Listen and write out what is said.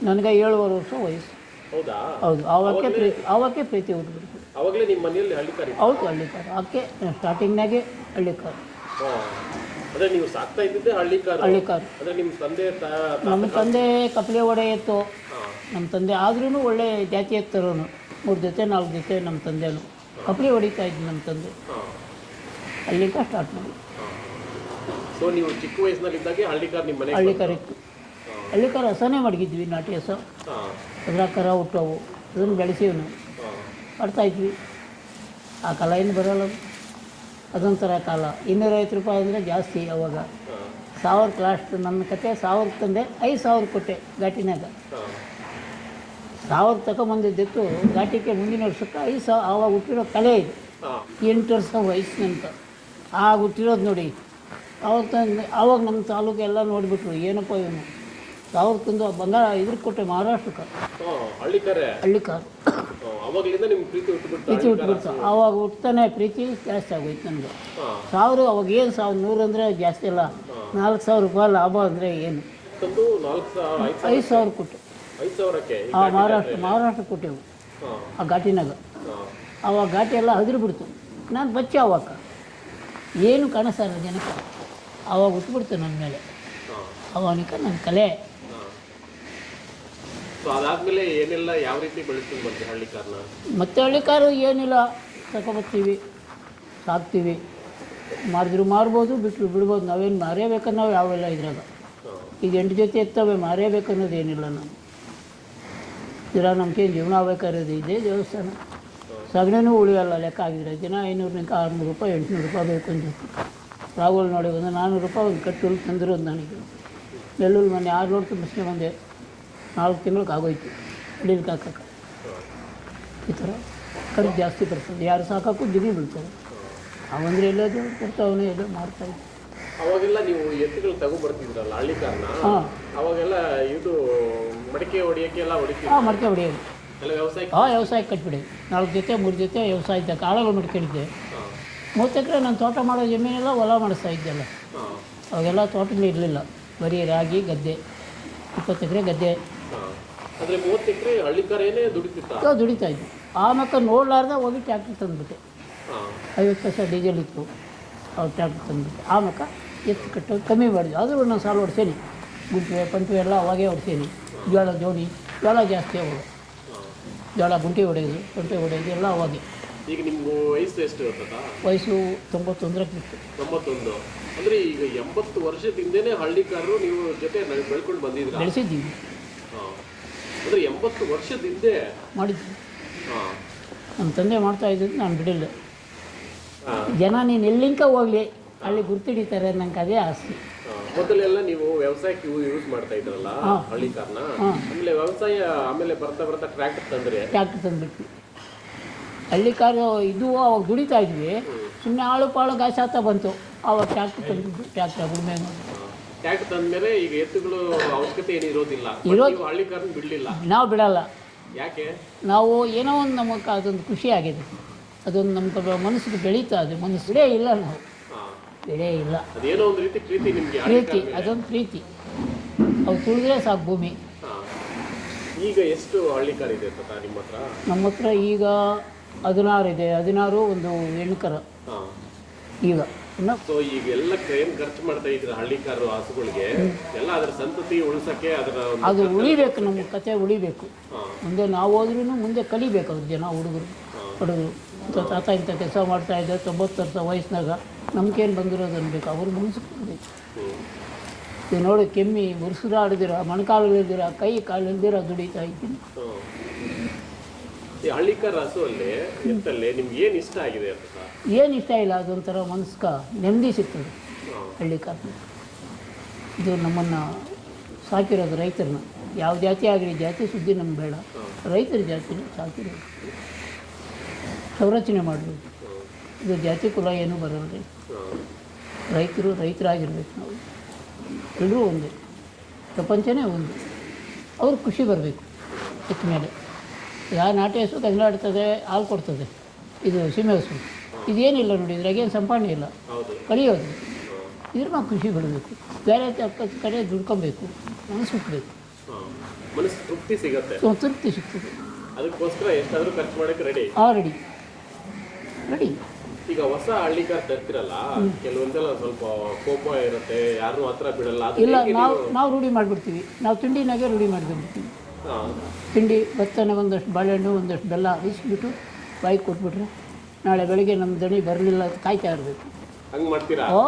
ನನಗೆ ಏಳುವರೆ ವರ್ಷ ವಯಸ್ಸು. ಹೌದಾ? ಹೌದು ಅವಕ್ಕೆ ಪ್ರೀತಿ ಅವಕ್ಕೆ ಪ್ರೀತಿ ಅವಾಗಲೇ ನಿಮ್ಮ ಮನೆಯಲ್ಲಿ ಹಳ್ಳಿಕಾರ ಹೌದು ಹಳ್ಳಿಕಾರ. ಆಕೆ ಸ್ಟಾರ್ಟಿಂಗ್ನಾಗೆ ಹಳ್ಳಿಕಾರ. ಅಂದ್ರೆ ನೀವು ಸಾಕ್ತಾ ಇದ್ದಿದ್ದೆ ಹಳ್ಳಿಕಾರ. ಹಳ್ಳಿಕಾರ. ಅಂದ್ರೆ ನಿಮ್ಮ ತಂದೆ ನಮ್ಮ ತಂದೆ ಕಪ್ಲೆ ಒಡೆ ಇತ್ತು ನಮ್ಮ ತಂದೆ ಆದ್ರೂ ಒಳ್ಳೆ ಜಾತಿ ಎತ್ತರೋನು. ಮೂರು ಜೊತೆ ನಾಲ್ಕು ಜೊತೆ ನಮ್ಮ ತಂದೆನು ಕಪ್ಲೆ ಹೊಡಿತಾ ಇದ್ವಿ ನಮ್ಮ ತಂದೆ. ಹಳ್ಳಿಕಾರ ಸ್ಟಾರ್ಟ್ ಮಾಡಿ ಸೊ ನೀವು ಚಿಕ್ಕ ವಯಸ್ಸಿನಲ್ಲಿದ್ದಾಗೆ ಹಳ್ಳಿಕಾರ ನಿಮ್ಮ ಮನೆಗೆ ಹಳ್ಳಿಕಾರ ಇತ್ತು ಹಳ್ಳಿಕಾರ ರಸನೇ ಮಡಗಿದ್ವಿ ನಾಟಿ ರಸ ಅದರ ಕರ ಹುಟ್ಟವು ಅದನ್ನು ಬೆಳೆಸೀವಿ ನಾವು ಹಾ. ಮಾಡ್ತಾ ಇದ್ವಿ. ಆ ಕಾಲ ಏನು ಬರೋಲ್ಲ ಅದು. ಅದೊಂಥರ ಕಾಲ. ಇನ್ನೂರೈವತ್ತು ರೂಪಾಯಿ ಅಂದರೆ ಜಾಸ್ತಿ ಅವಾಗ. ಸಾವಿರಕ್ಕೆ ಸಾವಿರ ಲಾಸ್ಟ್ ನನ್ನ ಕತೆ ಸಾವಿರಕ್ಕೆ ತಂದೆ ಐದು ಸಾವಿರ ಕೊಟ್ಟೆ ಘಾಟಿನಾಗ. ಸಾವಿರ ತಗೊಂಬಂದಿದ್ದಿತ್ತು ಘಾಟಿಗೆ ಮುಂದಿನ ವರ್ಷಕ್ಕೆ ಐದು ಸಾವಿರ ಆವಾಗ ಹುಟ್ಟಿರೋ ಕಲೆ ಇದು. ಎಂಟು ವರ್ಷ ವಯಸ್ಸಿನಂತ. ಆಗ ಹುಟ್ಟಿರೋದು ನೋಡಿ. ಅವಾಗ ತಂದು ಆವಾಗ ನಮ್ಮ ತಾಲೂಕು ಎಲ್ಲ ನೋಡಿಬಿಟ್ರು ಏನಪ್ಪ ಇವನು? ಸಾವಿರ ತಂದು ಆ ಬಂಗಾರ ಇದ್ರ ಕೊಟ್ಟೆ ಮಹಾರಾಷ್ಟ್ರಕ್ಕೆ. ಹಳ್ಳಿಕಾರೆ? ಪ್ರೀತಿ ಹುಟ್ಟುಬಿಡ್ತಾ ಆವಾಗ ಹುಟ್ತಾನೆ ಪ್ರೀತಿ ಜಾಸ್ತಿ ಆಗೋಯ್ತು ನನಗೆ. ಸಾವಿರ ಅವಾಗ ಏನು ಸಾವಿರ ನೂರು ಅಂದರೆ ಜಾಸ್ತಿ ಇಲ್ಲ ನಾಲ್ಕು ಸಾವಿರ ರೂಪಾಯಿ ಲಾಭ ಅಂದರೆ ಏನು? ಐದು ಸಾವಿರ ಕೊಟ್ಟು. ಆ ಮಹಾರಾಷ್ಟ್ರ? ಮಹಾರಾಷ್ಟ್ರ ಕೊಟ್ಟೆವು. ಆ ಘಾಟಿನಾಗ ಅವಾಗ ಆವಾಗ ಘಾಟಿ ಎಲ್ಲ ಹದಿರ್ಬಿಡ್ತು ನಾನು ಬಚ್ಚೆ ಅವಾಗ. ಏನು ಕಾಣಿಸ್ತಾರ ಜನಕ್ಕೆ. ಆವಾಗ ಹುಟ್ಬಿಡ್ತು ನನ್ನ ಮೇಲೆ. ಅವಾಗ ಅವಾನಿಕ ನನ್ನ ಕಲೆ. ಸೊ ಅದಾದ್ಮೇಲೆ ಏನೆಲ್ಲ ಯಾವ ರೀತಿ ಬೆಳೆಸ್ಕೊಂಡು ಬಂದ್ರಿ ಹಳ್ಳಿಕಾರನ ಮತ್ತೆ ಹಳ್ಳಿ ಕಾರು ಏನಿಲ್ಲ ತಗೊಬರ್ತೀವಿ ಸಾಕ್ತೀವಿ. ಮಾರಿದ್ರು ಮಾರ್ಬೋದು ಬಿಟ್ಟು ಬಿಡ್ಬೋದು ನಾವೇನು ಮಾರೇಬೇಕನ್ನೋ ಯಾವೆಲ್ಲ ಇದ್ರಾಗ. ಈಗ ಎಂಟು ಜೊತೆ ಎತ್ತವೆ ಮಾರೇಬೇಕನ್ನೋದು ಏನಿಲ್ಲ ನಾನು ದಿನ ನಮ್ಗೇನು ಜೀವನ ಆಗ್ಬೇಕಾಗಿರೋದು ಇದೇ ದೇವಸ್ಥಾನ. ಸಗಣಿನೂ ಉಳಿಯೋಲ್ಲ ಲೆಕ್ಕ ಆಗಿದ್ರೆ ದಿನ ಐನೂರನಿಂದ ಆರುನೂರು ರೂಪಾಯಿ ಎಂಟುನೂರು ರೂಪಾಯಿ ಬೇಕು ಅಂತ. ರಾಹುಲ್ ನೋಡಿ ಒಂದು ನಾನ್ನೂರು ರೂಪಾಯಿ ಒಂದು ಕಟ್ಟು ತಂದಿರೋದು ನನಗೆ. ಬೆಳ್ಳುಳ್ಳಿ ಮೊನ್ನೆ ಆರು ಲೋಡ್ ತುಂಬಿಸ್ಕೊಂಡು ಬಂದೆ. ನಾಲ್ಕು ತಿಂಗಳಿಗೆ ಆಗೋಯ್ತು. ಅಡಿಲ್ ಹಾಕಕ್ಕೆ. ಈ ಥರ ಖರ್ಚು ಜಾಸ್ತಿ ಬರ್ತದೆ ಯಾರು ಸಾಕಾಕು ಜಿಗಿ ಬೀಳ್ತಾರೆ. ಅವಂದ್ರೆ ಎಲ್ಲೋದು ಕೊಡ್ತಾವನೇ ಎಲ್ಲೋ ಮಾಡ್ತಾರೆ ಅವಾಗೆಲ್ಲ ನೀವು ಎತ್ತುಗಳು ತಗೊಂಡ್ಬರ್ತಿದ್ರಲ್ಲ ಹಳ್ಳಿಕಾರನ ಹಾಂ. ಅವಾಗೆಲ್ಲ ಇದು ಮಡಿಕೆ ಹೊಡಿಯಕ್ಕೆ ಎಲ್ಲ ಹೊಡಿತಿದ್ರು ಹಾಂ ಮಡಿಕೆ ಹೊಡೆಯೋದು. ಎಲ್ಲ ವ್ಯವಸಾಯ ಆ ವ್ಯವಸಾಯ ಕಟ್ಬಿಡಿ. ನಾಲ್ಕು ಜೊತೆ ಮೂರು ಜೊತೆ ವ್ಯವಸಾಯದ ಕಾಳುಗಳು ಮಡ್ಕೊಂಡಿದ್ದೆ. ಮೂವತ್ತು ಎಕರೆ ನಾನು ತೋಟ ಮಾಡೋ ಜಮೀನೆಲ್ಲ ಹೊಲ ಮಾಡಿಸ್ತಾ ಇದ್ದೆಲ್ಲ ಅವಾಗೆಲ್ಲ ತೋಟಗಳು ಇರಲಿಲ್ಲ. ಬರೀ ರಾಗಿ ಗದ್ದೆ ಇಪ್ಪತ್ತು ಎಕರೆ ಗದ್ದೆ. ಅಂದ್ರೆ ಮೂವತ್ತು ಎಕರೆ ಹಳ್ಳಿಕಾರೇನೆ ದುಡಿತಿತ್ತು? ದುಡಿತಾ ಇದ್ದೆ. ಆಮೇಲೆ ನೋಡ್ಲಾರ್ದೆ ಹೋಗಿ ಟ್ಯಾಕ್ಟ್ರ್ ತಂದುಬಿಟ್ಟೆ. ಐವತ್ತು ಪೈಸೆ ಡೀಸೆಲ್ ಇತ್ತು. ಅವ್ರು ಟ್ಯಾಕ್ಟ್ರ್ ತಂದುಬಿಟ್ಟೆ. ಮಕ್ಕ ಎತ್ತು ಕಟ್ಟೋದು ಕಮ್ಮಿ ಮಾಡಿದ್ವಿ ಆದರೂ ನಾನು ಸಾಲ ಹೊಡ್ಸೇನಿ ಗುಂಟೆ ಪಂಟು ಎಲ್ಲ ಅವಾಗೇ ಹೊಡ್ಸೇನಿ ಜೋಳ ಜೋಡಿ ಜೋಳ ಜಾಸ್ತಿ ಅವರು ಜೋಳ ಗುಂಟಿ ಹೊಡೆಯೋದು ಪಂಟೆ ಹೊಡೆಯೋದು ಎಲ್ಲ ಅವಾಗೆ. ಈಗ ನಿಮ್ಗೆ ವಯಸ್ಸು ಎಷ್ಟು ವಯಸ್ಸು ತೊಂಬತ್ತೊಂದರಕ್ಕೆ ಇತ್ತು ತೊಂಬತ್ತೊಂದು. ಅಂದರೆ ಈಗ ಎಂಬತ್ತು ವರ್ಷದಿಂದನೇ ಹಳ್ಳಿಕಾರರು ನೀವು ಜೊತೆ ಬೆಳ್ಕೊಂಡು ಬಂದಿದ್ದೀರಿ ಬೆಳೆಸಿದ್ದೀವಿ. ಅಂದ್ರೆ ಎಂಬತ್ತು ವರ್ಷದಿಂದೆ ಮಾಡಿದ್ವಿ. ಹಾ. ನಮ್ಮ ತಂದೆ ಮಾಡ್ತಾ ಇದ್ದಿದ್ದು ನಾನು ಬಿಡಲ್ಲ. ಜನ ನೀನು ಎಲ್ಲಿಂಕ ಹೋಗಲಿ ಅಲ್ಲಿ ಗುರ್ತಿಡಿತಾರೆ ನಂಗೆ ಅದೇ ಆಸೆ ಹಾ. ಮೊದಲೆಲ್ಲ ನೀವು ವ್ಯವಸಾಯಕ್ಕೆ ಯೂಸ್ ಮಾಡ್ತಾ ಇದ್ರಲ್ಲ ಹಳ್ಳಿ ಹಾ. ಆಮೇಲೆ ವ್ಯವಸಾಯ ಆಮೇಲೆ ಬರ್ತಾ ಬರ್ತಾ ಟ್ರ್ಯಾಕ್ಟರ್ ತಂದ್ರೆ? ಟ್ಯಾಕ್ಟ್ರ್ ತಂದಿತ್ತು ಹಳ್ಳಿ ಕಾರು ಇದು ಅವಾಗ ದುಡಿತಾ ಇದ್ವಿ. ಸುಮ್ಮನೆ ಆಳು ಪಾಳು ಗಾಸಾತ ಬಂತು. ಅವಾಗ ಟ್ಯಾಕ್ಟ್ರ್ ತಂದಿದ್ದು ಟ್ಯಾಕ್ಟ್ರ್ ಉಳುಮೆ ಮಾಡಿ ತಂದ ತಂದ್ಮೇಲೆ ಈಗ ಎತ್ತುಗಳು ಅವಶ್ಯಕತೆ ಏನು ಇರೋದಿಲ್ಲ. ಇರೋದು ಹಳ್ಳಿಕಾರನ ಬಿಡ್ಲಿಲ್ಲ. ನಾವು ಬಿಡಲ್ಲ. ಯಾಕೆ? ನಾವು ಏನೋ ಒಂದು ನಮಗೆ ಅದೊಂದು ಖುಷಿ ಆಗಿದೆ. ಅದೊಂದು ನಮ್ಮ ಮನಸ್ಸಿಗೆ ಬೆಳೀತಾ ಅದು ಮನಸ್ಸು ಇಲ್ಲ ನಾವು. ಬೆಳೆ ಇಲ್ಲ. ಅದೇನೋ ಒಂದು ರೀತಿ ಪ್ರೀತಿ ನಿಮಗೆ ಪ್ರೀತಿ ಅದೊಂದು ಪ್ರೀತಿ. ಅವು ತುಳಿದ್ರೆ ಸಾಕು ಭೂಮಿ. ಈಗ ಎಷ್ಟು ಹಳ್ಳಿಕಾರ್ ಇದೆ ನಿಮ್ಮ ಹತ್ರ? ನಮ್ಮ ಹತ್ರ ಈಗ ಹದಿನಾರು ಇದೆ. ಹದಿನಾರು ಒಂದು ಹೆಣ್ಕರ ಈಗ. ಸೊ ಈಗ ಎಲ್ಲ ಏನ್ ಖರ್ಚು ಮಾಡ್ತಾ ಇದ್ರ ಹಳ್ಳಿಕಾರರು ಹಸುಗಳಿಗೆ? ಎಲ್ಲ ಅದರ ಸಂತತಿ ಉಳಿಸಕ್ಕೆ ಅದರ ಅದು ಉಳಿಬೇಕು ನಮ್ಮ ಕತೆ ಉಳಿಬೇಕು. ಮುಂದೆ ನಾವು ಹೋದ್ರೂ ಮುಂದೆ ಕಲಿಬೇಕು ಅವ್ರ ಜನ ಹುಡುಗರು. ಹುಡುಗರು. ತಾತ ಇಂಥ ಕೆಲಸ ಮಾಡ್ತಾ ಇದ್ದ ತೊಂಬತ್ತು ವರ್ಷ ವಯಸ್ಸಿನಾಗ ನಮ್ಗೇನು ಬಂದಿರೋದು ಅನ್ಬೇಕು ಅವ್ರು ಮುಗಿಸ್ಕೊಳ್ಬೇಕು ನೋಡಿ ಕೆಮ್ಮಿ ಕೆಮ್ಮಿ ಉರುಸುರಾಡಿದಿರ ಮೊಣಕಾಲು ಇಲ್ದಿರ ಕೈ ಕಾಲು ಇಲ್ದಿರ ದುಡಿತಾ ಇದ್ದೀನಿ. ಹಳ್ಳಿಕಾರ ಎತ್ತಲ್ಲಿ ನಿಮ್ಗೆ ಏನ್ ಇಷ್ಟ ಆಗಿದೆ ಅಂತ ಏನು ಇಷ್ಟ ಇಲ್ಲ ಅದೊಂಥರ ಮನಸ್ಕ ನೆಮ್ಮದಿ ಸಿಗ್ತದೆ ಹಳ್ಳಿಕರ. ಇದು ನಮ್ಮನ್ನು ಸಾಕಿರೋದು ರೈತರನ್ನ. ಯಾವ ಜಾತಿ ಆಗಲಿ ಜಾತಿ ಸುದ್ದಿ ನಮ್ಗೆ ಬೇಡ. ರೈತರ ಜಾತಿನ ಸಾಕಿರೋದು. ಸಂರಚನೆ ಮಾಡಬೇಕು. ಇದು ಜಾತಿ ಕುಲ ಏನೂ ಬರಲ್ಲ ರೀ ರೈತರು ರೈತರಾಗಿರ್ಬೇಕು ನಾವು. ಎಲ್ಲರೂ ಒಂದೇ. ಪ್ರಪಂಚನೇ ಒಂದು. ಅವ್ರಿಗೆ ಖುಷಿ ಬರಬೇಕು. ಮೇಲೆ. ಯಾವ ನಾಟಿ ಹಸು ಕದಲಾಡ್ತದೆ ಹಾಲು ಕೊಡ್ತದೆ. ಇದು ಸೀಮೆ ಹಸು. ಇದೇನಿಲ್ಲ ನೋಡಿ ಇದ್ರಾಗೇನು ಸಂಪಾದನೆ ಇಲ್ಲ. ಹೌದು. ಕಲಿಯೋದು. ಇದ್ರ ನಾವು ಖುಷಿ ಬಿಡಬೇಕು ಬೇರೆ ಕಡೆ ದುಡ್ಕೊಬೇಕು. ಮನಸ್ಸು ಹುಟ್ಟಬೇಕು ಹಾ. ತೃಪ್ತಿ ಸಿಗುತ್ತೆ. ತೃಪ್ತಿ ಸಿಗ್ತದೆ. ಅದಕ್ಕೋಸ್ಕರ ಎಷ್ಟಾದರೂ ಖರ್ಚು ಮಾಡಕ್ಕೆ ರೆಡಿ ಆ ರೆಡಿ ರೆಡಿ ಈಗ ಹೊಸ ಹಳ್ಳಿ ಕಾರ್ ತರ್ತಿರಲ್ಲ ಕೆಲವೊಂದೆಲ್ಲ ಸ್ವಲ್ಪ ಕೋಪ ಇರುತ್ತೆ ಯಾರು ಹತ್ರ ಬಿಡಲ್ಲ ಇಲ್ಲ ನಾವು ನೀವು- ನಾವು ರೂಢಿ ಮಾಡಿಬಿಡ್ತೀವಿ. ನಾವು ತಿಂಡಿನಾಗೆ ರೂಢಿ ಮಾಡ್ಕೊಂಡ್ಬಿಡ್ತೀವಿ. ತಿಂಡಿ ಭತ್ತನ ಒಂದಷ್ಟು ಬಾಳೆಹಣ್ಣು ಒಂದಷ್ಟು ಬೆಲ್ಲ ಇಸ್ಬಿಟ್ಟು ಬಾಯಿಗೆ ಕೊಟ್ಬಿಟ್ರೆ ನಾಳೆ ಬೆಳಗ್ಗೆ ನಮ್ಮ ದಣಿ ಬರಲಿಲ್ಲ ಕಾಯ್ತಾ ಇರಬೇಕು. ಹಂಗೆ ಮಾಡ್ತೀರಾ? ಓ